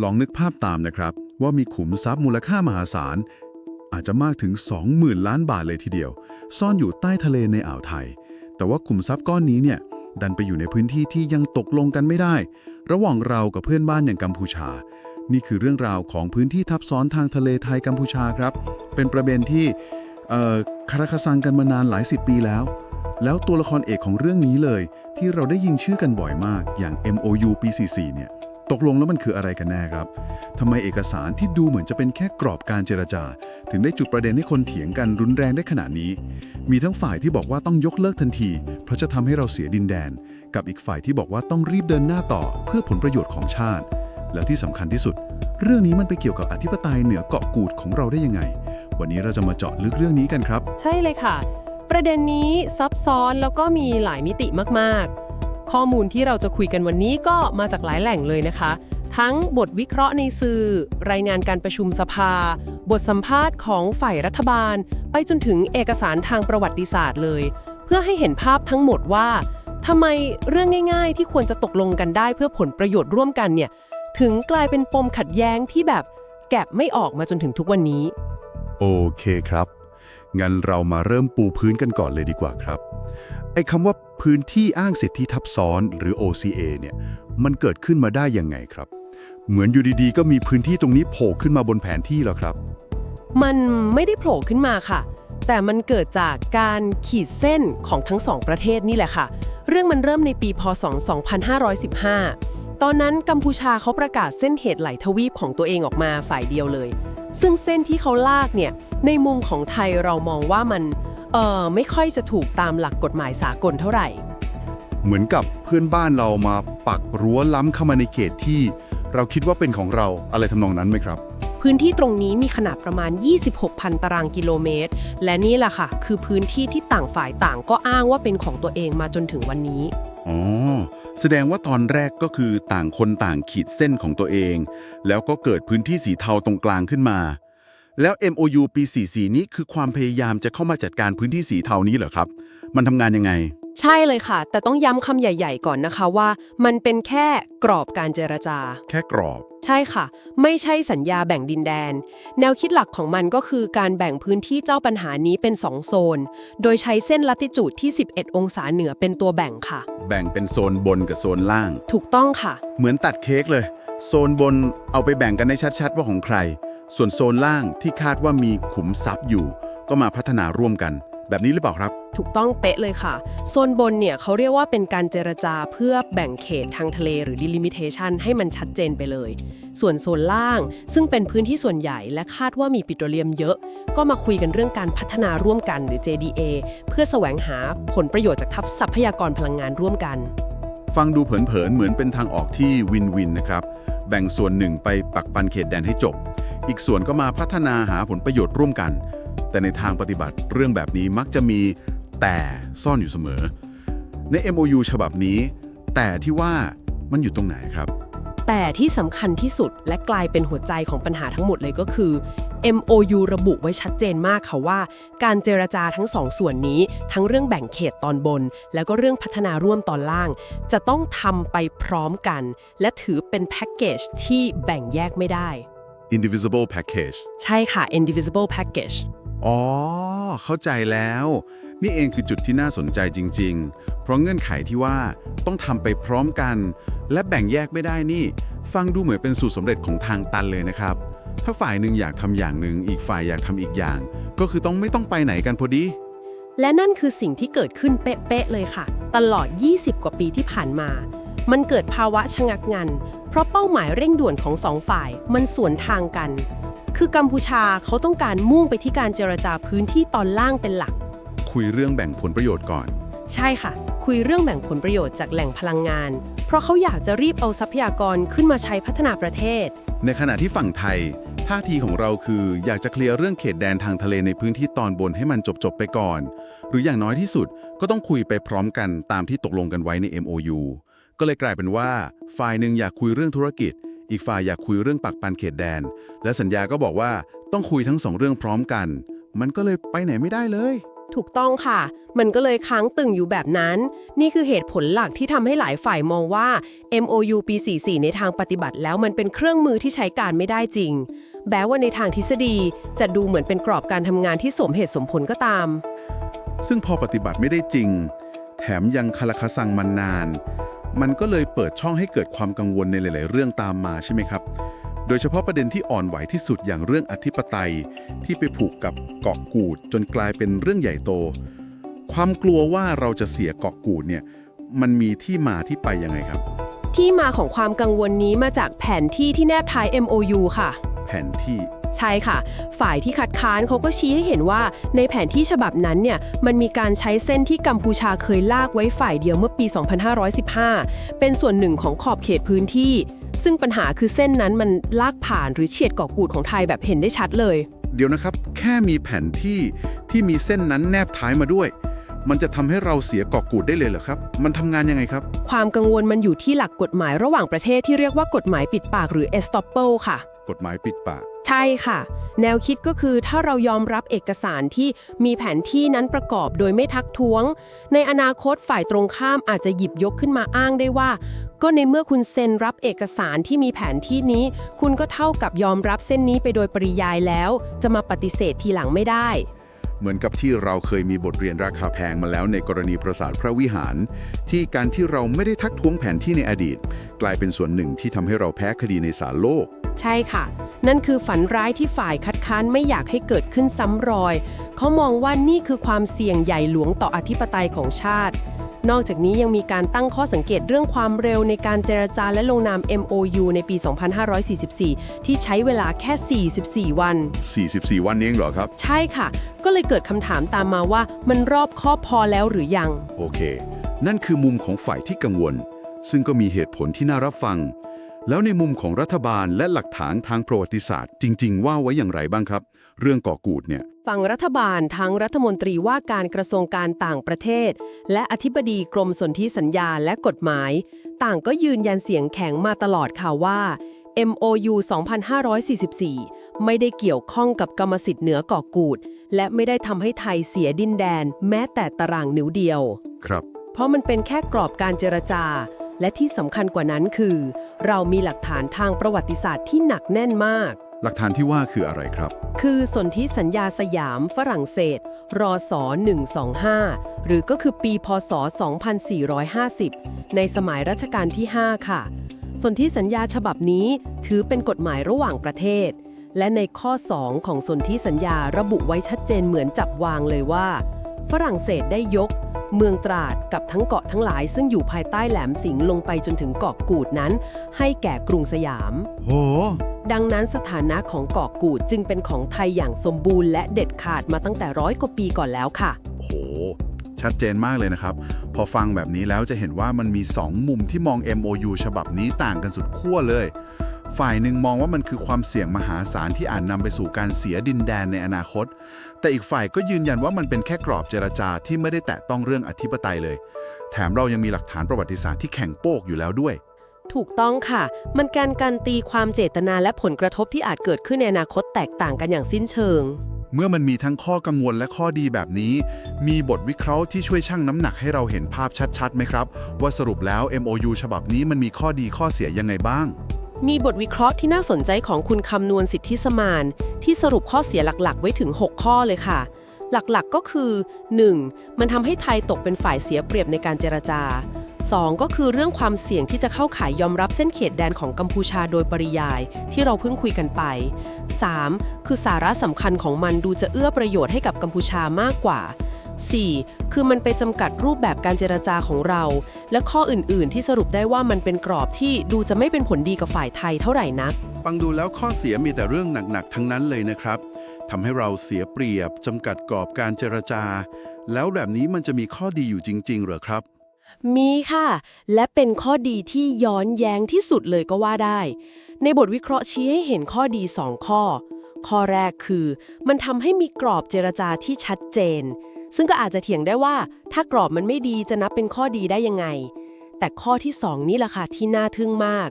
ลองนึกภาพตามนะครับ ว่ามีขุมทรัพย์มูลค่ามหาศาล อาจจะมากถึง 20,000 ล้านบาทเลยทีเดียว ซ่อนอยู่ใต้ทะเลในอ่าวไทย แต่ว่าขุมทรัพย์ก้อนนี้เนี่ยดันไปอยู่ในพื้นที่ที่ยังตกลงกันไม่ได้ ระหว่างเรากับเพื่อนบ้านอย่างกัมพูชา นี่คือเรื่องราวของพื้นที่ทับซ้อนทางทะเลไทยกัมพูชาครับ เป็นประเด็นที่คาราคาซังกันมานานหลายสิบปีแล้ว แล้วตัวละครเอกของเรื่องนี้เลย ที่เราได้ยินชื่อกันบ่อยมากอย่าง MOU ปี44เนี่ย ตกลงแล้วมันคืออะไรกันแน่ครับทำไมเอกสารที่ดูเหมือนจะเป็นแค่กรอบการเจรจา ถึงได้จุดประเด็นให้คนเถียงกันรุนแรงได้ขนาดนี้ มีทั้งฝ่ายที่บอกว่าต้องยกเลิกทันที เพราะจะทำให้เราเสียดินแดน กับอีกฝ่ายที่บอกว่าต้องรีบเดินหน้าต่อเพื่อผลประโยชน์ของชาติ แล้วที่สำคัญที่สุด เรื่องนี้มันไปเกี่ยวกับอธิปไตยเหนือเกาะกูดของเราได้ยังไง วันนี้เราจะมาเจาะลึกเรื่องนี้กันครับ ใช่เลยค่ะ ประเด็นนี้ซับซ้อนแล้วก็มีหลายมิติมากๆ ข้อมูลที่เราจะคุยกันวันนี้ก็มาจากหลายแหล่งเลยนะคะ ทั้งบทวิเคราะห์ในสื่อ รายงานการประชุมสภา บทสัมภาษณ์ของฝ่ายรัฐบาล ไปจนถึงเอกสารทางประวัติศาสตร์เลย เพื่อให้เห็นภาพทั้งหมดว่าทำไมเรื่องง่าย ๆ ที่ควรจะตกลงกันได้เพื่อผลประโยชน์ร่วมกันเนี่ยถึงกลายเป็นปมขัดแย้งที่แบบแกะไม่ออกมาจนถึงทุกวันนี้ โอเคครับ งั้นเรามาเริ่มปูพื้นกันก่อนเลยดีกว่าครับ ไอ้คำว่าพื้นที่อ้างสิทธิทับซ้อนหรือ OCA เนี่ยมันเกิดขึ้นมาได้ยังไงครับ เหมือนอยู่ดีๆ ก็มีพื้นที่ตรงนี้โผล่ขึ้นมาบนแผนที่แล้วครับ มันไม่ได้โผล่ขึ้นมาค่ะ แต่มันเกิดจากการขีดเส้นของทั้งสองประเทศนี่แหละค่ะ เรื่องมันเริ่มในปีพศ 2515 ตอนนั้นกัมพูชาเขาประกาศเส้นเหตุไหลทวีปของตัวเองออกมาฝ่ายเดียวเลย ซึ่งเส้นที่เขาลากเนี่ยในมุมของไทยเรามองว่ามันเอ่อไม่ค่อยจะถูกตามหลักกฎหมายสากลเท่าไหร่ เหมือนกับเพื่อนบ้านเรามาปักรั้วล้ำเข้ามาในเขตที่ เราคิดว่าเป็นของเราอะไรทำนองนั้นไหมครับ พื้นที่ตรงนี้มีขนาดประมาณ 26,000 ตารางกิโลเมตร และนี่แหละค่ะ คือพื้นที่ที่ต่างฝ่ายต่างก็อ้างว่าเป็นของตัวเองมาจนถึงวันนี้ อ๋อ แสดงว่าตอนแรกก็คือต่างคนต่างขีดเส้นของตัวเอง แล้วก็เกิดพื้นที่สีเทาตรงกลางขึ้นมา แล้ว MOU ปี 44 นี้คือความพยายามจะเข้ามาจัดการพื้นที่สีเทานี้เหรอครับ มันทำงานยังไง ใช่เลยค่ะ แต่ต้องย้ำคำใหญ่ ๆ ก่อนนะคะว่า มันเป็นแค่กรอบการเจรจา แค่กรอบ ใช่ค่ะ ไม่ใช่สัญญาแบ่งดินแดน แนวคิดหลักของมันก็คือการแบ่งพื้นที่เจ้าปัญหานี้เป็น 2 โซน โดยใช้เส้นลัติจูดที่ 11 องศาเหนือเป็นตัวแบ่งค่ะ แบ่งเป็นโซนบนกับโซนล่าง ถูกต้องค่ะ เหมือนตัดเค้กเลย โซนบนเอาไปแบ่งกันได้ชัดๆ ว่าของใคร ส่วนโซนล่างที่คาดว่ามีขุมทรัพย์อยู่ ก็มาพัฒนาร่วมกัน แบบนี้หรือเปล่าครับ ถูกต้องเป๊ะเลยค่ะ โซนบนเนี่ยเขาเรียกว่าเป็นการเจรจาเพื่อแบ่งเขตทางทะเลหรือ delimitation ให้มันชัดเจนไปเลย ส่วนโซนล่าง ซึ่งเป็นพื้นที่ส่วนใหญ่และคาดว่ามีปิโตรเลียมเยอะ ก็มาคุยกันเรื่องการพัฒนาร่วมกันหรือ JDA เพื่อแสวงหาผลประโยชน์จากทัพทรัพยากรพลังงานร่วมกัน ฟังดูเผินๆเหมือนเป็นทางออกที่วินวินนะครับ แบ่งส่วนหนึ่งไปปักปันเขตแดนให้จบ อีกส่วนก็มาพัฒนาหาผลประโยชน์ร่วมกัน แต่ในทางปฏิบัติเรื่องแบบนี้มักจะมี แต่ซ่อนอยู่เสมอ ใน MOU ฉบับนี้ แต่ที่ว่ามันอยู่ตรงไหนครับ แต่ที่สำคัญที่สุดและกลายเป็นหัวใจของปัญหาทั้งหมดเลยก็คือ MOU ระบุไว้ชัดเจนมากค่ะว่า การเจรจาทั้งสองส่วนนี้ ทั้งเรื่องแบ่งเขตตอนบน แล้วก็เรื่องพัฒนาร่วมตอนล่าง จะต้องทำไปพร้อมกัน และถือเป็นแพ็กเกจที่แบ่งแยกไม่ได้ indivisible package ใช่ค่ะ indivisible package อ๋อ เข้าใจแล้ว นี่เองคือจุดที่น่าสนใจจริง ๆ เพราะเงื่อนไขที่ว่าต้องทำไปพร้อมกัน และแบ่งแยกไม่ได้นี่ ฟังดูเหมือนเป็นสูตรสำเร็จของทางตันเลยนะครับ ถ้าฝ่ายหนึ่งอยากทำอย่างหนึ่งอีกฝ่ายอยากทำอีกอย่าง ก็คือต้องไม่ต้องไปไหนกันพอดี และนั่นคือสิ่งที่เกิดขึ้นเป๊ะๆเลยค่ะ ตลอด 20 กว่าปีที่ผ่านมา มันเกิดภาวะชะงักงัน เพราะเป้าหมายเร่งด่วนของสองฝ่ายมันสวนทางกัน คือกัมพูชาเขาต้องการมุ่งไปที่การเจรจาพื้นที่ตอนล่างเป็นหลัก คุยเรื่องแบ่งผลประโยชน์ก่อน ใช่ค่ะ คุยเรื่องแบ่งผลประโยชน์จากแหล่งพลังงาน เพราะเขาอยากจะรีบเอาทรัพยากรขึ้นมาใช้พัฒนาประเทศ ในขณะที่ฝั่งไทย ท่าทีของเราคืออยากจะเคลียร์เรื่องเขตแดนทางทะเลในพื้นที่ตอนบนให้มันจบๆไปก่อน หรืออย่างน้อยที่สุดก็ต้องคุยไปพร้อมกันตามที่ตกลงกันไว้ใน MOU ก็เลยกลายเป็นว่า ฝ่ายหนึ่งอยากคุยเรื่องธุรกิจ อีกฝ่ายอยากคุยเรื่องปักปันเขตแดน และสัญญาก็บอกว่าต้องคุยทั้งสองเรื่องพร้อมกัน มันก็เลยไปไหนไม่ได้เลย ถูกต้องค่ะ มันก็เลยค้างตึงอยู่แบบนั้น นี่คือเหตุผลหลักที่ทำให้หลายฝ่ายมองว่า MOU ปี 44 ในทางปฏิบัติแล้วมันเป็นเครื่องมือที่ใช้การไม่ได้จริง แม้ว่าในทางทฤษฎีจะดูเหมือนเป็นกรอบการทำงานที่สมเหตุสมผลก็ตาม ซึ่งพอปฏิบัติไม่ได้จริง แถมยังคาราคาซังมันนาน มันก็เลยเปิดช่องให้เกิดความกังวลในหลาย ๆ เรื่องตามมาใช่ไหมครับ ดยเฉพาะประเด็นที่อ่อนไหวที่สุดอย่างเรื่องอธิปไตย ที่ไปผูกกับเกาะกูดจนกลายเป็นเรื่องใหญ่โต ความกลัวว่าเราจะเสียเกาะกูดเนี่ยมันมีที่มาที่ไปยังไงครับ ที่มาของความกังวลนี้มาจากแผนที่ที่แนบท้าย MOU ค่ะ แผนที่ใช่ค่ะ ฝ่ายที่คัดค้านเขาก็ชี้ให้เห็นว่า ในแผนที่ฉบับนั้นเนี่ย มันมีการใช้เส้นที่กัมพูชาเคยลากไว้ฝ่ายเดียวเมื่อปี 2515 เป็นส่วนหนึ่งของขอบเขตพื้นที่ ซึ่งปัญหาคือเส้นนั้นมันลากผ่านหรือเฉียดเกาะกูดของไทยแบบเห็นได้ชัดเลย เดี๋ยวนะครับ แค่มีแผนที่ที่มีเส้นนั้นแนบท้ายมาด้วย มันจะทำให้เราเสียเกาะกูดได้เลยเหรอครับ มันทำงานยังไงครับ ความกังวลมันอยู่ที่หลักกฎหมายระหว่างประเทศที่เรียกว่ากฎหมายปิดปากหรือ estoppel ค่ะ กฎหมายปิดปาก ใช่ค่ะ แนวคิดก็คือถ้าเรายอมรับเอกสารที่มีแผนที่นั้นประกอบโดยไม่ทักท้วง ในอนาคตฝ่ายตรงข้ามอาจจะหยิบยกขึ้นมาอ้างได้ว่า ก็ในเมื่อคุณเซ็นรับเอกสารที่มีแผนที่นี้ คุณก็เท่ากับยอมรับเส้นนี้ไปโดยปริยายแล้ว จะมาปฏิเสธทีหลังไม่ได้ เหมือนกับที่เราเคยมีบทเรียนราคาแพงมาแล้วในกรณีปราสาทพระวิหาร ที่การที่เราไม่ได้ทักท้วงแผนที่ในอดีต กลายเป็นส่วนหนึ่งที่ทำให้เราแพ้คดีในศาลโลก ใช่ค่ะ นั่นคือฝันร้ายที่ฝ่ายคัดค้านไม่อยากให้เกิดขึ้นซ้ำรอย เขามองว่านี่คือความเสี่ยงใหญ่หลวงต่ออธิปไตยของชาติ นอกจากนี้ยังมีการตั้งข้อสังเกตเรื่องความเร็วในการเจรจาและลงนาม MOU ในปี 2544 ที่ใช้เวลาแค่ 44 วัน 44 วันนี้เองเหรอครับ ใช่ค่ะ ก็เลยเกิดคำถามตามมาว่ามันรอบคอบพอแล้วหรือยัง โอเค นั่นคือมุมของฝ่ายที่กังวล ซึ่งก็มีเหตุผลที่น่ารับฟัง แล้วในมุมของรัฐบาลและหลักฐานทางประวัติศาสตร์ จริง ๆ ว่าไว้อย่างไรบ้างครับ เรื่องก่อกูดเนี่ย ฝั่งรัฐบาลทั้งรัฐมนตรีว่าการกระทรวงการต่างประเทศ และอธิบดีกรมสนธิสัญญาและกฎหมาย ต่างก็ยืนยันเสียงแข็งมาตลอดค่ะว่า MOU 2544 ไม่ได้เกี่ยวข้องกับกรรมสิทธิ์เหนือเกาะกูด และไม่ได้ทำให้ไทยเสียดินแดน แม้แต่ตารางนิ้วเดียว ครับ เพราะมันเป็นแค่กรอบการเจรจา และที่สำคัญกว่านั้นคือ เรามีหลักฐานทางประวัติศาสตร์ที่หนักแน่นมาก หลักฐานที่ว่าคืออะไรครับ คือสนธิสัญญาสยามฝรั่งเศสรศ125 หรือก็คือปีพศ 2450 ในสมัยรัชกาลที่ 5 ค่ะ สนธิสัญญาฉบับนี้ถือเป็นกฎหมายระหว่างประเทศ และในข้อ 2 ของสนธิสัญญาระบุไว้ชัดเจนเหมือนจับวางเลยว่า ฝรั่งเศสได้ยก เมืองตราดกับทั้งเกาะทั้งหลาย ซึ่งอยู่ภายใต้แหลมสิงห์ลงไปจนถึงเกาะกูดนั้น ให้แก่กรุงสยาม โห ดังนั้นสถานะของเกาะกูดจึงเป็นของไทยอย่างสมบูรณ์และเด็ดขาดมาตั้งแต่ร้อยกว่าปีก่อนแล้วค่ะ โห ชัดเจนมากเลยนะครับ พอฟังแบบนี้แล้วจะเห็นว่ามันมี 2 มุมที่มอง MOU ฉบับนี้ต่างกันสุดขั้วเลย ฝ่ายหนึ่งมองว่ามันคือความเสี่ยงมหาศาลที่อาจนนำไปสู่การเสียดินแดนในอนาคต แต่อีกฝ่ายก็ยืนยันว่ามันเป็นแค่กรอบเจรจาที่ไม่ได้แตะต้องเรื่องอธิปไตยเลย แถมเรายังมีหลักฐานประวัติศาสตร์ที่แข็งโป๊กอยู่แล้วด้วย ถูกต้องค่ะ มันการการตีความเจตนาและผลกระทบที่อาจเกิดขึ้นในอนาคตแตกต่างกันอย่างสิ้นเชิง เมื่อมันมีทั้งข้อกังวลและข้อดีแบบนี้ มีบทวิเคราะห์ที่ช่วยชั่งน้ำหนักให้เราเห็นภาพชัดๆไหมครับ ว่าสรุปแล้ว MOU ฉบับนี้มันมีข้อดีข้อเสียยังไงบ้าง มีบทวิเคราะห์ที่น่าสนใจของคุณคำนวณสิทธิสมาน ที่สรุปข้อเสียหลักๆ ไว้ถึง 6 ข้อเลยค่ะ หลักๆก็คือ 1. มันทำให้ไทยตกเป็นฝ่ายเสียเปรียบในการเจรจา 2. ก็คือเรื่องความเสี่ยงที่จะเข้าข่ายยอมรับเส้นเขตแดนของกัมพูชาโดยปริยาย ที่เราเพิ่งคุยกันไป 3. คือสาระสำคัญของมันดูจะเอื้อประโยชน์ให้กับกัมพูชามากกว่า 4. คือมันไปจำกัดรูปแบบการเจรจาของเรา และข้ออื่นๆ ที่สรุปได้ว่ามันเป็นกรอบที่ดูจะไม่เป็นผลดีกับฝ่ายไทยเท่าไหร่นัก ฟังดูแล้วข้อเสียมีแต่เรื่องหนัก ๆ ทั้งนั้นเลยนะครับทำให้เราเสียเปรียบจำกัดกรอบการเจรจา แล้วแบบนี้มันจะมีข้อดีอยู่จริง ๆ เหรอครับ มีค่ะ และเป็นข้อดีที่ย้อนแย้งที่สุดเลยก็ว่าได้ ในบทวิเคราะห์ชี้ให้เห็นข้อดี 2 ข้อ ข้อแรกคือ มันทำให้มีกรอบเจรจาที่ชัดเจน ซึ่งก็อาจจะเถียงได้ว่า ถ้ากรอบมันไม่ดีจะนับเป็นข้อดีได้ยังไง แต่ข้อที่ 2 นี่แหละค่ะที่น่าทึ่งมาก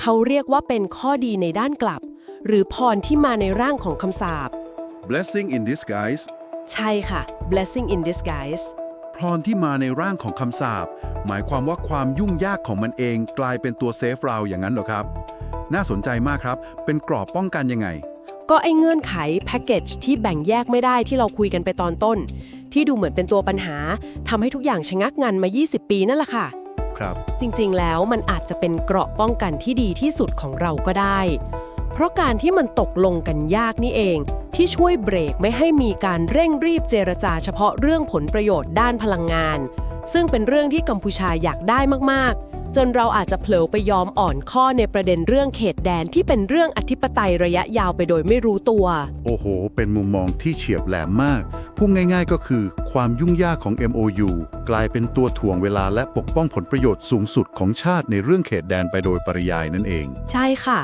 เขาเรียกว่าเป็นข้อดีในด้านกลับ หรือพรที่มาในร่างของคำสาป blessing in disguise ใช่ค่ะ blessing in disguise พรที่มาในร่างของคำสาปหมายความว่าความยุ่งยากของมันเอง กลายเป็นตัวเซฟเราอย่างนั้นเหรอครับ น่าสนใจมากครับ เป็นกรอบป้องกันยังไง ก็ไอเงื่อนไขแพ็กเกจที่แบ่งแยกไม่ได้ที่เราคุยกันไปตอนต้น ที่ดูเหมือนเป็นตัวปัญหาทำให้ทุกอย่างชะงักงันมา 20 ปีนั่นแหละค่ะ ครับ จริงๆ แล้วมันอาจจะเป็นเกราะป้องกันที่ดีที่สุดของเราก็ได้ เพราะการที่มันตกลงกันยากนี่เอง ที่ช่วยเบรกไม่ให้มีการเร่งรีบเจรจาเฉพาะเรื่องผลประโยชน์ด้านพลังงาน ซึ่งเป็นเรื่องที่กัมพูชาอยากได้มากๆ จนเราอาจจะเผลอไปยอมอ่อนข้อในประเด็นเรื่องเขตแดนที่เป็นเรื่องอธิปไตยระยะยาวไปโดยไม่รู้ตัว โอ้โห เป็นมุมมองที่เฉียบแหลมมาก พูดง่ายๆก็คือความยุ่งยากของ MOU กลายเป็นตัวถ่วงเวลาและปกป้องผลประโยชน์สูงสุดของชาติในเรื่องเขตแดนไปโดยปริยายนั่นเอง ใช่ค่ะ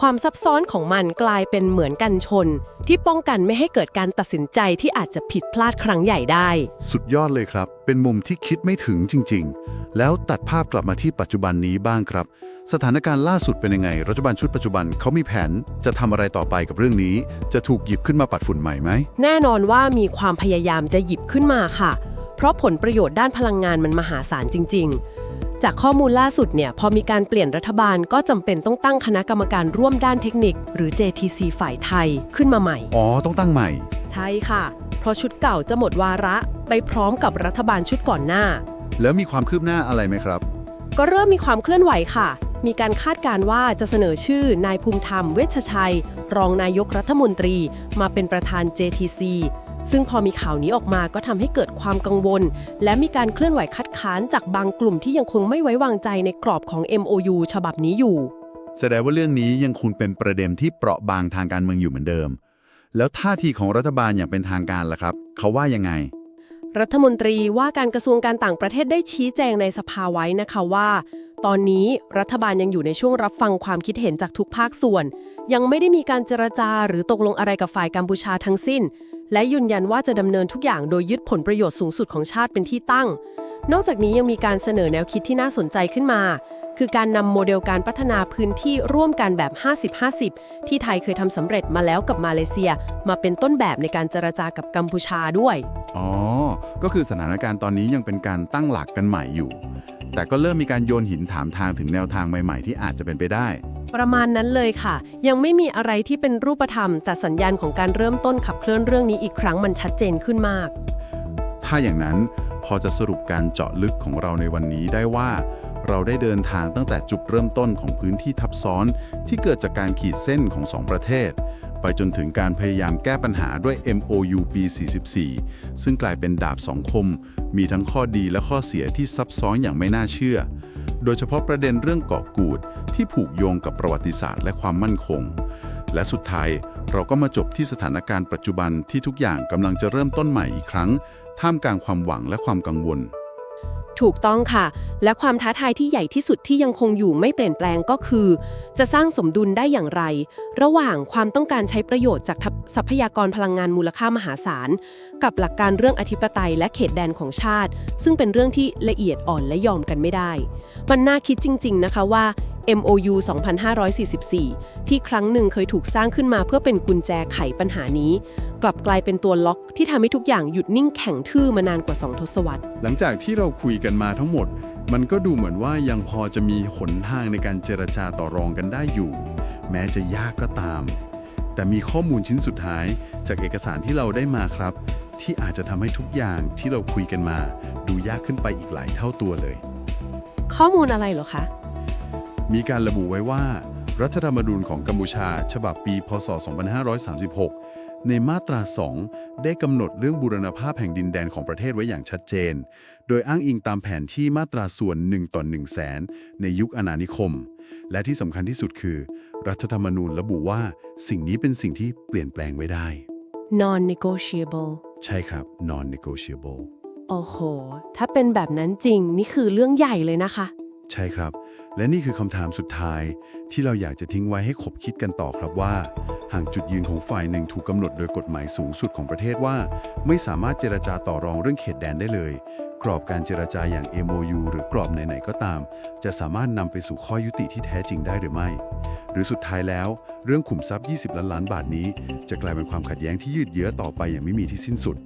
ความซับซ้อนของมันกลายเป็นเหมือนกันชน ที่ป้องกันไม่ให้เกิดการตัดสินใจที่อาจจะผิดพลาดครั้งใหญ่ได้ สุดยอดเลยครับ เป็นมุมที่คิดไม่ถึงจริง ๆ แล้วตัดภาพกลับมาที่ปัจจุบันนี้บ้างครับ สถานการณ์ล่าสุดเป็นยังไง รัฐบาลชุดปัจจุบันเขามีแผนจะทำอะไรต่อไปกับเรื่องนี้ จะถูกหยิบขึ้นมาปัดฝุ่นใหม่ไหม แน่นอนว่ามีความพยายามจะหยิบขึ้นมาค่ะ เพราะผลประโยชน์ด้านพลังงานมันมหาศาลจริง ๆ จากข้อมูลล่าสุดเนี่ยพอมีการเปลี่ยนรัฐบาลก็จำเป็นต้องตั้งคณะกรรมการร่วมด้านเทคนิค หรือ JTC ฝ่ายไทยขึ้นมาใหม่ อ๋อ ต้องตั้งใหม่ ใช่ค่ะ เพราะชุดเก่าจะหมดวาระไปพร้อมกับรัฐบาลชุดก่อนหน้า แล้วมีความคืบหน้าอะไรไหมครับ ก็เริ่มมีความเคลื่อนไหวค่ะ มีการคาดการณ์ว่าจะเสนอชื่อนายภูมิธรรมเวชชัย รองนายกรัฐมนตรี มาเป็นประธาน JTC ซึ่งพอมีข่าวนี้ออกมาก็ทำให้เกิดความกังวล และมีการเคลื่อนไหวคัดค้านจากบางกลุ่มที่ยังคงไม่ไว้วางใจในกรอบของ MOU ฉบับนี้อยู่ แสดงว่าเรื่องนี้ยังคงเป็นประเด็นที่เปราะบางทางการเมืองอยู่เหมือนเดิม แล้วท่าทีของรัฐบาลอย่างเป็นทางการล่ะครับ เขาว่ายังไง รัฐมนตรีว่าการกระทรวงการต่างประเทศได้ชี้แจงในสภาไว้นะคะว่า ตอนนี้รัฐบาลยังอยู่ในช่วงรับฟังความคิดเห็นจากทุกภาคส่วน ยังไม่ได้มีการเจรจาหรือตกลงอะไรกับฝ่ายกัมพูชาทั้งสิ้น และยืนยันว่าจะดำเนินทุกอย่างโดยยึดผลประโยชน์สูงสุดของชาติเป็นที่ตั้ง นอกจากนี้ยังมีการเสนอแนวคิดที่น่าสนใจขึ้นมา คือการนำโมเดลการพัฒนาพื้นที่ร่วมกันแบบ 50-50 ที่ไทยเคยทำสำเร็จมาแล้วกับมาเลเซีย มาเป็นต้นแบบในการเจรจากับกัมพูชาด้วย อ๋อ ก็คือสถานการณ์ตอนนี้ยังเป็นการตั้งหลักกันใหม่อยู่ แต่ก็เริ่มมีการโยนหินถามทางถึงแนวทางใหม่ ๆ ที่อาจจะเป็นไปได้ ประมาณนั้นเลยค่ะ ยังไม่มีอะไรที่เป็นรูปธรรม แต่สัญญาณของการเริ่มต้นขับเคลื่อนเรื่องนี้อีกครั้งมันชัดเจนขึ้นมาก ถ้าอย่างนั้นพอจะสรุปการเจาะลึกของเราในวันนี้ได้ว่า เราได้เดินทางตั้งแต่จุดเริ่มต้นของพื้นที่ทับซ้อน ที่เกิดจากการขีดเส้นของสองประเทศ ไปจนถึงการพยายามแก้ปัญหาด้วย MOU ปี 44 ซึ่งกลายเป็นดาบสองคม มีทั้งข้อดีและข้อเสียที่ซับซ้อนอย่างไม่น่าเชื่อ โดยเฉพาะประเด็นเรื่องเกาะกูด ที่ผูกโยงกับประวัติศาสตร์และความมั่นคง และสุดท้ายเราก็มาจบที่สถานการณ์ปัจจุบันที่ทุกอย่างกำลังจะเริ่มต้นใหม่อีกครั้ง ท่ามกลางความหวังและความกังวล ถูกต้องค่ะ และความท้าทายที่ใหญ่ที่สุดที่ยังคงอยู่ไม่เปลี่ยนแปลงก็คือ จะสร้างสมดุลได้อย่างไร ระหว่างความต้องการใช้ประโยชน์จากทรัพยากรพลังงานมูลค่ามหาศาล กับหลักการเรื่องอธิปไตยและเขตแดนของชาติ ซึ่งเป็นเรื่องที่ละเอียดอ่อนและยอมกันไม่ได้ มันน่าคิดจริง ๆ นะคะว่า MOU 2544 ที่ครั้งหนึ่งเคยถูกสร้างขึ้นมาเพื่อเป็นกุญแจไขปัญหานี้ กลับกลายเป็นตัวล็อกที่ทำให้ทุกอย่างหยุดนิ่งแข็งทื่อมานานกว่า 2 ทศวรรษ หลังจากที่เราคุยกันมาทั้งหมด มันก็ดูเหมือนว่ายังพอจะมีหนทางในการเจรจาต่อรองกันได้อยู่ แม้จะยากก็ตาม แต่มีข้อมูลชิ้นสุดท้าย จากเอกสารที่เราได้มาครับ ที่อาจจะทำให้ทุกอย่างที่เราคุยกันมา ดูยากขึ้นไปอีกหลายเท่าตัวเลย ข้อมูลอะไรเหรอคะ มีการระบุไว้ว่า รัฐธรรมนูญของกัมพูชา ฉบับปี พศ 2536 ในมาตรา 2 ได้กำหนดเรื่องบูรณภาพแห่งดินแดนของประเทศไว้อย่างชัดเจน โดยอ้างอิงตามแผนที่มาตราส่วน 1 ต่อ 1 แสน ในยุคอาณานิคม และที่สำคัญที่สุดคือ รัฐธรรมนูญระบุว่า สิ่งนี้เป็นสิ่งที่เปลี่ยนแปลงไม่ได้ non-negotiable ใช่ครับ non-negotiable โอ้โห ถ้าเป็นแบบนั้นจริง นี่คือเรื่องใหญ่เลยนะคะ ใช่ครับ และนี่คือคำถามสุดท้าย ที่เราอยากจะทิ้งไว้ให้คบคิดกันต่อครับว่า หากจุดยืนของฝ่ายหนึ่งถูกกำหนดโดยกฎหมายสูงสุดของประเทศว่า ไม่สามารถเจรจาต่อรองเรื่องเขตแดนได้เลย กรอบการเจรจาอย่าง MOU หรือกรอบไหนๆก็ตาม จะสามารถนำไปสู่ข้อยุติที่แท้จริงได้หรือไม่ หรือสุดท้ายแล้ว เรื่องขุมทรัพย์ 20 ล้านล้านบาทนี้ จะกลายเป็นความขัดแย้งที่ยืดเยื้อต่อไปอย่างไม่มีที่สิ้นสุด